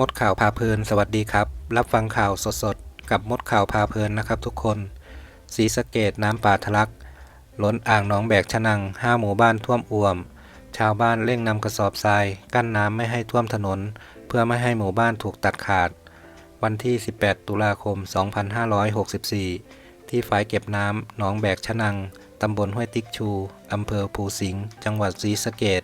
มดข่าวพาเพลิน สวัสดีครับ รับฟังข่าวสดๆ กับมดข่าวพาเพลินนะครับทุกคนศรีสะเกดน้ำป่าทะลัก ล้นอ่างหนองแบกชะนังห้าหมู่บ้านท่วมอ่วม ชาวบ้านเร่งนำกระสอบทราย กั้นน้ำไม่ให้ท่วมถนน เพื่อไม่ให้หมู่บ้านถูกตัดขาด วันที่ 18 ตุลาคม 2564 ที่ฝ่ายเก็บน้ำหนองแบกชะนังตำบลห้วยติ๊กชูอำเภอภูสิงห์จังหวัดศรีสะเกด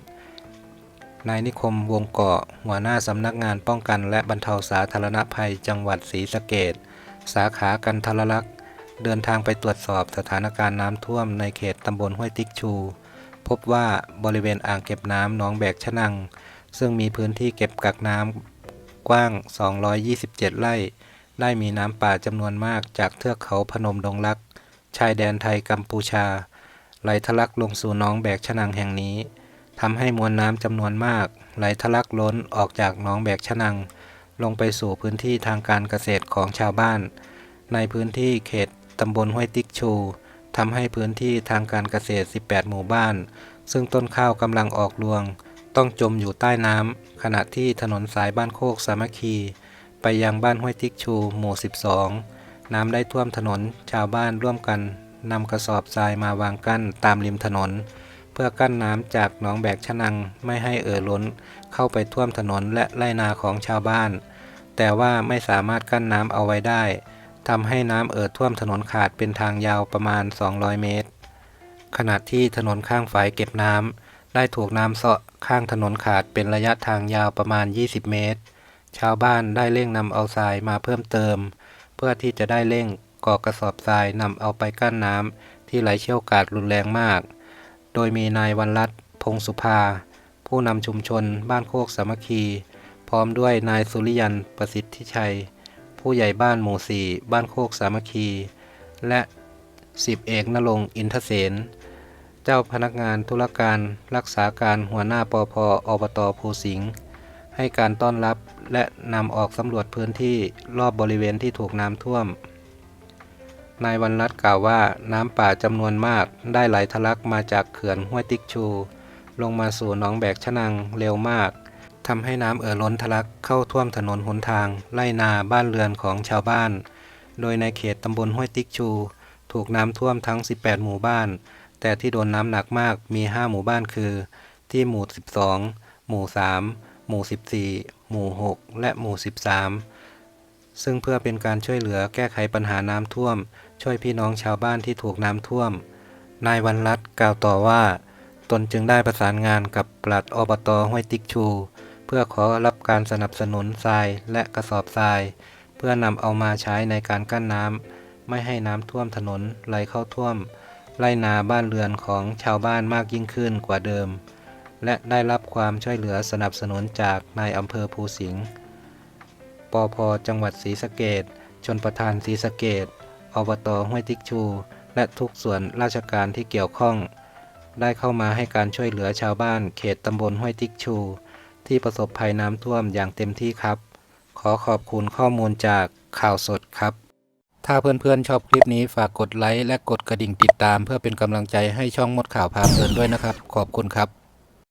นายนิคมวงเกาะหัวหน้าสำนักงานป้องกันและบรรเทาสาธารณภัยจังหวัดศรีสะเกดสาขากันทรลักษณ์เดินทางไปตรวจสอบสถานการณ์น้ำท่วมในเขตตำบลห้วยติ๊กชู พบว่าบริเวณอ่างเก็บน้ำหนองแบกชะนัง ซึ่งมีพื้นที่เก็บกักน้ำกว้าง 227 ไร่ ได้มีน้ำป่าจำนวนมากจากเทือกเขาพนมดงรัก ชายแดนไทยกัมพูชา ไหลทะลักลงสู่หนองแบกชะนังแห่งนี้ ทำให้มวลน้ำจำนวนมาก ไหลทะลักล้นออกจากหนองแบกชะนัง ลงไปสู่พื้นที่ทางการเกษตรของชาวบ้าน ในพื้นที่เขตตำบลห้วยติ๊กชูทำให้พื้นที่ทางการเกษตร 18 หมู่บ้าน ซึ่งต้นข้าวกำลังออกรวง ต้องจมอยู่ใต้น้ำขณะที่ถนนสายบ้านโคกสามัคคี ไปยังบ้านห้วยติ๊กชู หมู่ 12 น้ำได้ท่วมถนนชาวบ้านร่วมกันนำกระสอบทรายมาวางกั้นตามริมถนน พื่อกั้นน้ำจากหนองแบกชะนังไม่ให้เอ่อล้น เข้าไปท่วมถนนและไร่นาของชาวบ้าน แต่ว่าไม่สามารถกั้นน้ำเอาไว้ได้ทำให้น้ำเอ่อท่วมถนนขาดเป็นทางยาวประมาณ 200 เมตร ขณะที่ถนนข้างฝายเก็บน้ำได้ถูกน้ำเซาะข้างถนนขาดเป็นระยะทางยาวประมาณ 20 เมตร ชาวบ้านได้เร่งนำเอาทรายมาเพิ่มเติม เพื่อที่จะได้เร่งก่อกระสอบทรายนำเอาไปกั้นน้ำที่ไหลเชี่ยวกาดรุนแรงมาก โดยมีนายวันรัตพงสุภา ผู้นำชุมชนบ้านโคกสามัคคี พร้อมด้วยนายสุริยันประสิทธิชัย ผู้ใหญ่บ้านหมู่สี่บ้านโคกสามัคคี และสิบเอกนรงอินทเสนเจ้าพนักงานธุรการรักษาการหัวหน้าปอพอบตภูสิงห์ให้การต้อนรับและนำออกสำรวจพื้นที่รอบบริเวณที่ถูกน้ำท่วม นายวันรัตกล่าวว่าน้ำป่าจำนวนมากได้ไหลทะลักมาจากเขื่อนห้วยติ๊กชู ลงมาสู่หนองแบกชะนังเร็วมากทำให้น้ำเอ่อล้นทะลักเข้าท่วมถนนหนทางไร่นาบ้านเรือนของชาวบ้าน โดยในเขตตำบลห้วยติ๊กชู ถูกน้ำท่วมทั้ง 18 หมู่บ้าน แต่ที่โดนน้ำหนักมากมี 5 หมู่บ้านคือ ที่หมู่ 12 หมู่ 3 หมู่ 14 หมู่ 6 และหมู่ 13 ซึ่งเพื่อเป็นการช่วยเหลือแก้ไขปัญหาน้ำท่วม ช่วยพี่น้องชาวบ้านที่ถูกน้ำท่วม นายวันรัตกล่าวต่อว่า ตนจึงได้ประสานงานกับปลัดอบตห้วยติ๊กชู เพื่อขอรับการสนับสนุนทรายและกระสอบทราย เพื่อนำเอามาใช้ในการกั้นน้ำไม่ให้น้ำท่วมถนนไหลเข้าท่วมไร่นาบ้านเรือนของชาวบ้านมากยิ่งขึ้นกว่าเดิม และได้รับความช่วยเหลือสนับสนุนจากนายอำเภอภูสิงห์ปอพจังหวัดศรีสะเกดชนประธานศรีสะเกด อบตห้วยติ๊กชู และทุกส่วนราชการที่เกี่ยวข้อง ได้เข้ามาให้การช่วยเหลือชาวบ้านเขตตำบลห้วยติ๊กชู ที่ประสบภัยน้ำท่วมอย่างเต็มที่ครับ ขอขอบคุณข้อมูลจากข่าวสดครับ ถ้าเพื่อนๆชอบคลิปนี้ฝากกดไลค์และกดกระดิ่งติดตาม เพื่อเป็นกำลังใจให้ช่องมดข่าวพาเพลินด้วยนะครับ ขอบคุณครับ